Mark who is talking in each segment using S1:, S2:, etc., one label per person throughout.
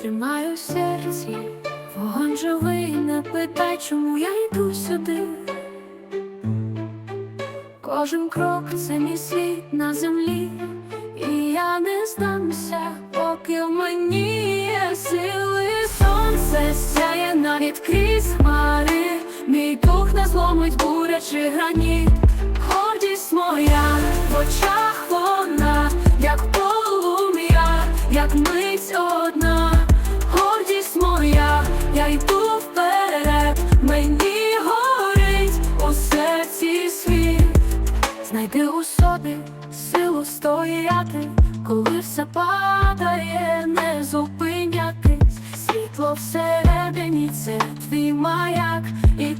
S1: тримаю серці, вогонь живий, не питай, чому я йду сюди. Кожен крок це мій світ на землі, і я не здамся, поки в мені є сили. Сонце сяє навіть крізь хмари, мій дух не зломить буря чи граніт, гордість моя в очах вона, як полум'я, як мить одна. Силу стояти, коли все падає, не зупинятись. Світло всередині це твій маяк, і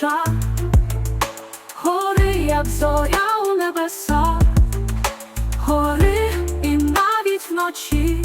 S1: душа, гори, як зоря у небесах, гори і навіть вночі.